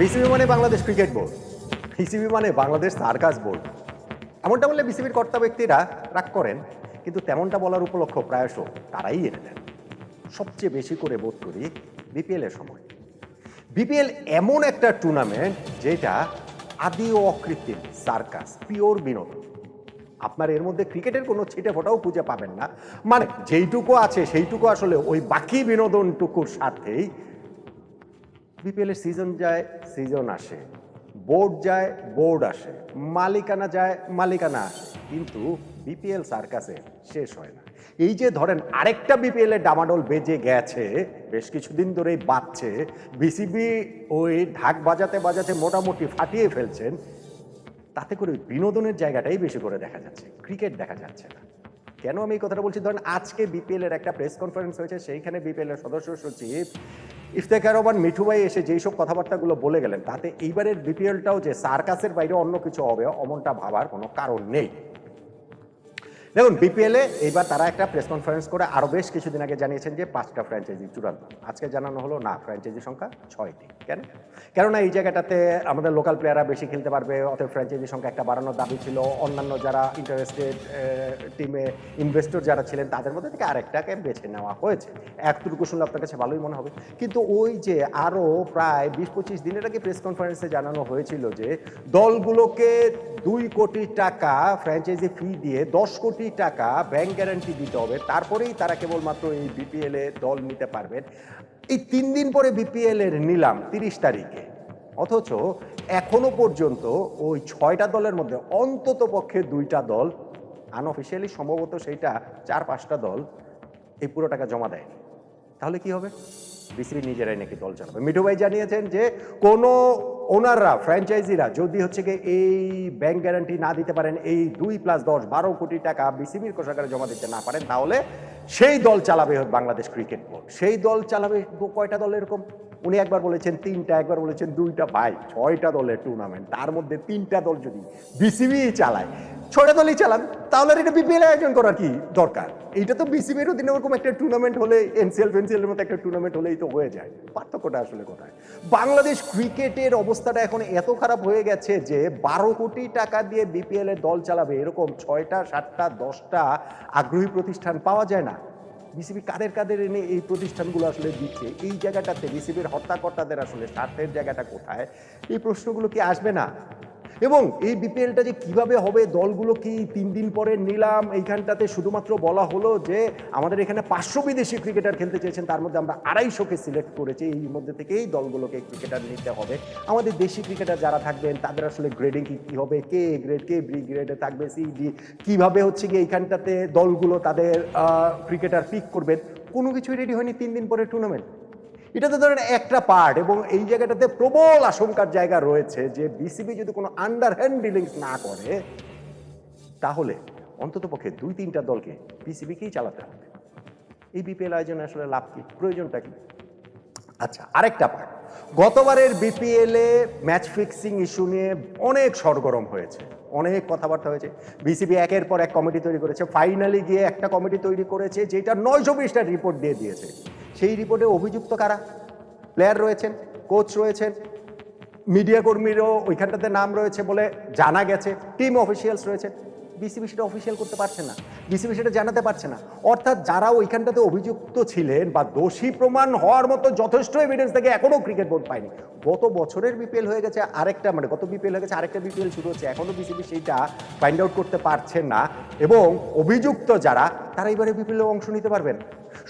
BCB মানে Bangladesh cricket board BCB মানে Bangladesh circus board এমনটা বললে বিসিবির কর্তা ব্যক্তিরা রাগ করেন, কিন্তু তেমনটা বলার উপলক্ষ প্রায়শ তারাই এনে দেন। সবচেয়ে বেশি করে বোধ করি বিপিএল এর সময়। বিপিএল এমন একটা টুর্নামেন্ট যেটা আদি ও অকৃত্রিম সার্কাস পিওর বিনোদন। আপনার এর মধ্যে ক্রিকেটের কোনো ছিটে ফোটাও খুঁজে পাবেন না। মানে যেইটুকু আছে সেইটুকু আসলে ওই বাকি বিনোদনটুকুর সাথেই বিপিএল এর সিজন যায় সিজন আসে। বোর্ড যায় বোর্ড আসে। মালিকানা যায়, মালিকানা আসে। কিন্তু বিপিএল সার্কাসে শেষ হয় না। এই যে ধরেন আরেকটা বিপিএল এর ডামাডোল বেজে গেছে, বেশ কিছুদিন ধরেই বাজছে বিসিবি ওই ঢাক বাজাতে বাজাতে মোটামুটি ফাটিয়ে ফেলছেন, তাতে করে বিনোদনের জায়গাটাই বেশি করে দেখা যাচ্ছে ক্রিকেট দেখা যাচ্ছে না। কেন আমি এই কথাটা বলছি? ধরেন আজকে বিপিএল এর একটা প্রেস কনফারেন্স হয়েছে, সেইখানে বিপিএল এর সদস্য সচিব ইফতেখার রহমান মিঠু ভাই এসে যেই সব কথাবার্তাগুলো বলে গেলেন, তাতে এইবারের বিপিএলটাও যে সার্কাসের বাইরে অন্য কিছু হবে, অমনটা ভাবার কোনো কারণ নেই। দেখুন বিপিএলে এইবার তারা একটা প্রেস কনফারেন্স করে আরও বেশ কিছুদিন আগে জানিয়েছেন যে পাঁচটা ফ্র্যাঞ্চাইজি চূড়ান্ত। আজকে জানানো হলো, না ফ্র্যাঞ্চাইজি সংখ্যা ছয়টি, কেন? কেননা এই জায়গাটাতে আমাদের লোকাল প্লেয়াররা বেশি খেলতে পারবে, অতএব ফ্র্যাঞ্চাইজি সংখ্যা একটা বাড়ানোর দাবি ছিল। অন্যান্য যারা ইন্টারেস্টেড টিমে ইনভেস্টর যারা ছিলেন, তাদের মধ্যে থেকে আরেকটাকে বেছে নেওয়া হয়েছে। একটুকু শুনলে আপনার কাছে ভালোই মনে হবে। কিন্তু ওই যে আরও প্রায় বিশ পঁচিশ দিনের আগে প্রেস কনফারেন্সে জানানো হয়েছিল যে দলগুলোকে দুই কোটি টাকা ফ্র্যাঞ্চাইজি ফি দিয়ে দশ কোটি টাকা ব্যাংক গ্যারান্টি দিতে হবে। তারপরেই তারা কেবলমাত্র এই বিপিএল এ দল নিতে পারবেন। এই তিন দিন পরে বিপিএল এর নিলাম তিরিশ তারিখে। অথচ এখনও পর্যন্ত ওই ছয়টা দলের মধ্যে অন্তত পক্ষে দুইটা দল আনঅফিসিয়ালি সম্ভবত সেইটা চার পাঁচটা দল এই পুরো টাকা জমা দেয়নি। তাহলে কি হবে? বিসিবি নিজেরাই নাকি দল চালাবে। মিঠু ভাই জানিয়েছেন যে কোনো ওনাররা, ফ্র্যাঞ্চাইজিরা যদি হচ্ছে গিয়ে এই ব্যাংক গ্যারান্টি না দিতে পারেন, এই দুই প্লাস দশ, বারো কোটি টাকা বিসিবির কোষাগারে জমা দিতে না পারেন, তাহলে সেই দল চালাবে বাংলাদেশ ক্রিকেট বোর্ড। সেই দল চালাবে কয়টা দল এরকম? উনি একবার বলেছেন তিনটা, একবার বলেছেন দুইটা ভাই, ছয়টা দলের টুর্নামেন্ট তার মধ্যে তিনটা দল যদি বিসিবি চালায়, ছয়টা দলই চালান, তাহলে এটা বিপিএল আয়োজন করার কি দরকার? এইটা তো বিসিবির অধীনে ওরকম একটা টুর্নামেন্ট হলে এনসিএল ফেন্সিএল এর মতো একটা টুর্নামেন্ট হলেই তো হয়ে যায়। পার্থক্যটা আসলে কোথায়? বাংলাদেশ ক্রিকেটের অবস্থাটা এখন এত খারাপ হয়ে গেছে যে বারো কোটি টাকা দিয়ে বিপিএল এর দল চালাবে, এরকম ছয়টা, সাতটা, দশটা আগ্রহী প্রতিষ্ঠান পাওয়া যায় না। বিসিবি কাদের কাদের এনে এই প্রতিষ্ঠানগুলো আসলে দিচ্ছে? এই জায়গাটাতে বিসিবির হত্যাকর্তাদের আসলে স্বার্থের জায়গাটা কোথায়? এই প্রশ্নগুলো কি আসবে না? এবং এই বিপিএলটা যে কীভাবে হবে, দলগুলো কি তিন দিন পরে নিলাম, এইখানটাতে শুধুমাত্র বলা হলো যে আমাদের এখানে পাঁচশো বিদেশি ক্রিকেটার খেলতে চেয়েছেন, তার মধ্যে আমরা আড়াইশোকে সিলেক্ট করেছি, এই মধ্যে থেকেই দলগুলোকে ক্রিকেটার নিতে হবে। আমাদের দেশি ক্রিকেটার যারা থাকবেন, তাদের আসলে গ্রেডিং কি, কী হবে, কে গ্রেড কে বি গ্রেডে থাকবে সি ডি কীভাবে হচ্ছে গিয়ে এইখানটাতে দলগুলো তাদের ক্রিকেটার পিক করবেন, কোনো কিছুই রেডি হয়নি তিন দিন পরে টুর্নামেন্ট এটা তো ধরেন একটা পার্ট এবং এই জায়গাটাতে প্রবল আশঙ্কার জায়গা রয়েছে যে বিসিবি যদি কোনো আন্ডার হ্যান্ড ডিলিংস না করে, তাহলে অন্ততপক্ষে দুই তিনটা দলকে বিসিবিকেই চালাতে হবে। এই বিপিএল আয়োজনে আসলে লাভ কি? প্রয়োজনটা কি? আচ্ছা আরেকটা পার্ট গতবারের বিপিএল ম্যাচ ফিক্সিং ইস্যু নিয়ে অনেক সরগরম হয়েছে, অনেক কথাবার্তা হয়েছে। বিসিবি একের পর এক কমিটি তৈরি করেছে ফাইনালি গিয়ে একটা কমিটি তৈরি করেছে, যেটা নয়শো বিশটা রিপোর্ট দিয়ে দিয়েছে। সেই রিপোর্টে অভিযুক্ত কারা? প্লেয়ার রয়েছেন কোচ রয়েছেন মিডিয়া কর্মীরও ওইখানটাতে নাম রয়েছে বলে জানা গেছে টিম অফিসিয়ালস রয়েছে বিসিবি সেটা অফিসিয়াল করতে পারছে না বিসিবি সেটা জানাতে পারছে না। অর্থাৎ যারা ওইখানটাতে অভিযুক্ত ছিলেন বা দোষী প্রমাণ হওয়ার মতো যথেষ্ট এভিডেন্স থেকে এখনও ক্রিকেট বোর্ড পায়নি। গত বছরের বিপিএল হয়ে গেছে আরেকটা মানে গত বিপিএল হয়ে গেছে আরেকটা বিপিএল শুরু হচ্ছে এখনও বিসিবি সেইটা ফাইন্ড আউট করতে পারছে না। এবং অভিযুক্ত যারা, তারা এবারে বিপিএল অংশ নিতে পারবেন।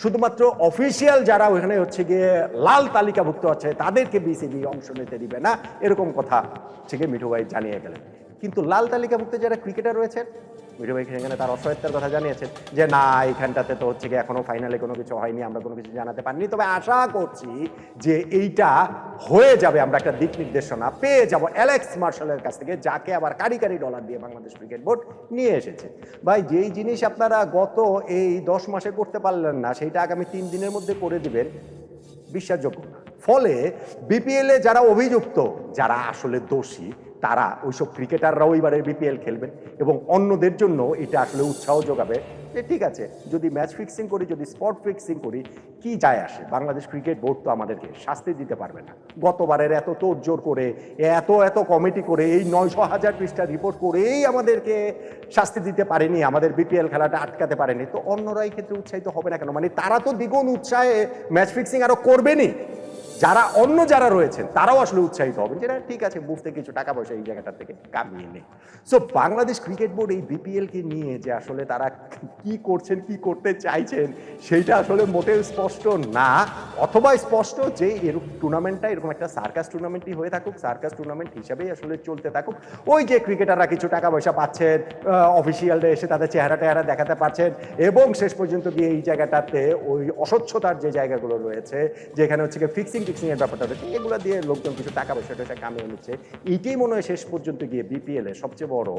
শুধুমাত্র অফিসিয়াল যারা ওখানে হচ্ছে গিয়ে লাল তালিকাভুক্ত আছে, তাদেরকে বিসিবি অংশ নিতে দিবে না, এরকম কথা হচ্ছে গিয়ে মিঠু ভাই জানিয়ে গেলেন। কিন্তু লাল তালিকাভুক্ত যারা ক্রিকেটার রয়েছেন মিঠু ভাই সেখানে তার অসহায়তার কথা জানিয়েছেন যে, না, এইখানটাতে তো হচ্ছে গিয়ে এখনও ফাইনালে কোনো কিছু হয়নি, আমরা কোনো কিছু জানাতে পারিনি। তবে আশা করছি যে, এইটা হয়ে যাবে, আমরা একটা দিক নির্দেশনা পেয়ে যাব। অ্যালেক্স মার্শালের কাছ থেকে, যাকে আবার কারি কারি ডলার দিয়ে বাংলাদেশ ক্রিকেট বোর্ড নিয়ে এসেছে। ভাই, যেই জিনিস আপনারা গত এই দশ মাসে করতে পারলেন না, সেইটা আগামী তিন দিনের মধ্যে করে দিবেন, বিশ্বাসযোগ্য ফলে বিপিএলে যারা অভিযুক্ত, যারা আসলে দোষী তারা, ওইসব ক্রিকেটাররাও এবারে বিপিএল খেলবেন এবং অন্যদের জন্য এটা আসলে উৎসাহ যোগাবে যে ঠিক আছে, যদি ম্যাচ ফিক্সিং করি, যদি স্পট ফিক্সিং করি, কি যায় আসে? বাংলাদেশ ক্রিকেট বোর্ড তো আমাদেরকে শাস্তি দিতে পারবে না। গতবারের এত তোড়জোড় করে, এত এত কমিটি করে, এই নয়শো হাজার পৃষ্ঠা রিপোর্ট করেই আমাদেরকে শাস্তি দিতে পারেনি, আমাদের বিপিএল খেলাটা আটকাতে পারেনি। তো অন্যরা এই ক্ষেত্রে উৎসাহিত হবে না কেন? মানে তারা তো দ্বিগুণ উৎসাহে ম্যাচ ফিক্সিং আরও করবেনই। যারা অন্য যারা রয়েছেন, তারাও আসলে উৎসাহিত হবেন যে ঠিক আছে বুঝতে কিছু টাকা পয়সা এই জায়গাটা থেকে কামিয়ে নেই সো বাংলাদেশ ক্রিকেট বোর্ড এই বিপিএলকে নিয়ে যে আসলে তারা কি করছেন, কি করতে চাইছেন, সেইটা আসলে মোটেও স্পষ্ট না। অথবা স্পষ্ট যে এরকম টুর্নামেন্টটা এরকম একটা সার্কাস টুর্নামেন্টই হয়ে থাকুক সার্কাস টুর্নামেন্ট হিসাবেই আসলে চলতে থাকুক। ওই যে ক্রিকেটাররা কিছু টাকা পয়সা পাচ্ছেন অফিসিয়ালরা এসে তাদের চেহারা টেহারা দেখাতে পারছেন, এবং শেষ পর্যন্ত গিয়ে এই জায়গাটাতে ওই অস্বচ্ছতার যে জায়গাগুলো রয়েছে, যেখানে হচ্ছে ফিক্সিং টিক্সিং এর ব্যাপারটা রয়েছে এগুলো দিয়ে লোকজন কিছু টাকা পয়সা টয়সা কামিয়ে নিচ্ছে। এইটাই মনে হয় শেষ পর্যন্ত গিয়ে বিপিএল সবচেয়ে বড়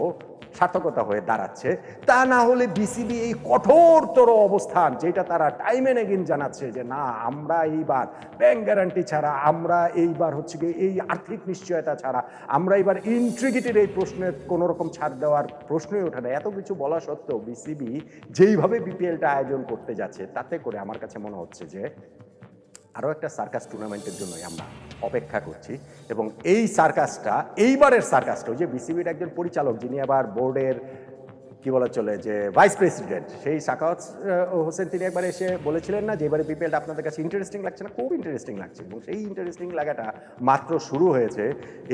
সার্থকতা হয়ে দাঁড়াচ্ছে। তা না হলে বিসিবি এই কঠোরতর অবস্থান, যেটা তারা টাইম এন্ড এগেন জানাচ্ছে যে, না, আমরা এইবার ব্যাংক গ্যারান্টি ছাড়া, আমরা এইবার হচ্ছে গিয়ে এই আর্থিক নিশ্চয়তা ছাড়া, আমরা এবার ইন্ট্রিগেটের এই প্রশ্নের কোনো রকম ছাড় দেওয়ার প্রশ্নই ওঠে না। এত কিছু বলা সত্ত্বেও বিসিবি যেইভাবে বিপিএলটা আয়োজন করতে যাচ্ছে, তাতে করে আমার কাছে মনে হচ্ছে যে আরও একটা সার্কাস টুর্নামেন্টের জন্যই আমরা অপেক্ষা করছি। এবং এই সার্কাসটা, এইবারের সার্কাসটা, ওই যে বিসিবির একজন পরিচালক যিনি আবার বোর্ডের কি বলা চলে, যে ভাইস প্রেসিডেন্ট সেই সাকাওয়াত হোসেন তিনি একবার এসে বলেছিলেন না যে এবারে বিপিএলটা আপনাদের কাছে ইন্টারেস্টিং লাগছে না? খুব ইন্টারেস্টিং লাগছে। এবং সেই ইন্টারেস্টিং লাগাটা মাত্র শুরু হয়েছে।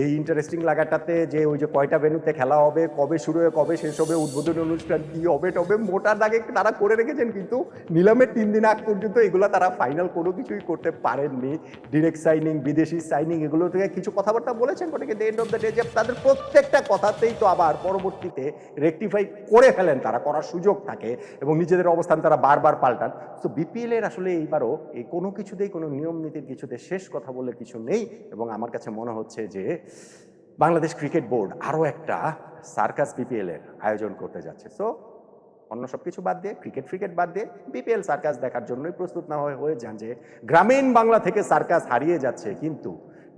এই ইন্টারেস্টিং লাগাটাতে যে ওই যে কয়টা ভেন্যুতে খেলা হবে, কবে শুরু হয়ে, কবে শেষ হবে, উদ্বোধনী অনুষ্ঠান কি হবে, টবে মোটার দাগে তারা করে রেখেছেন, কিন্তু নিলামের তিন দিন আগ পর্যন্ত এগুলো তারা ফাইনাল কোনো কিছুই করতে পারেননি। ডিরেক্ট সাইনিং বিদেশি সাইনিং এগুলো থেকে কিছু কথাবার্তা বলেছেন বটে কিন্তু এন্ড অফ দ্য ডে যে তাদের প্রত্যেকটা কথাতেই তো আবার পরবর্তীতে রেকটিফাই করে ফেলেন, তারা করার সুযোগ থাকে এবং নিজেদের অবস্থান তারা বারবার পাল্টান। তো বিপিএল এর আসলে এইবারও এই কোনো কিছুতেই কোনো নিয়ম নীতির কিছুতে শেষ কথা বলে কিছু নেই এবং আমার কাছে মনে হচ্ছে যে বাংলাদেশ ক্রিকেট বোর্ড আরও একটা সার্কাস বিপিএল এর আয়োজন করতে যাচ্ছে। সো অন্য সব কিছু বাদ দিয়ে, ক্রিকেট ফ্রিকেট বাদ দিয়ে বিপিএল সার্কাস দেখার জন্যই প্রস্তুত না হয়ে হয়ে যান যে গ্রামীণ বাংলা থেকে সার্কাস হারিয়ে যাচ্ছে, কিন্তু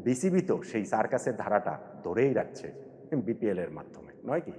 বিসিবি তো সেই সার্কাসের ধারাটা ধরেই রাখছে বিপিএল এর মাধ্যমে, নয় কি?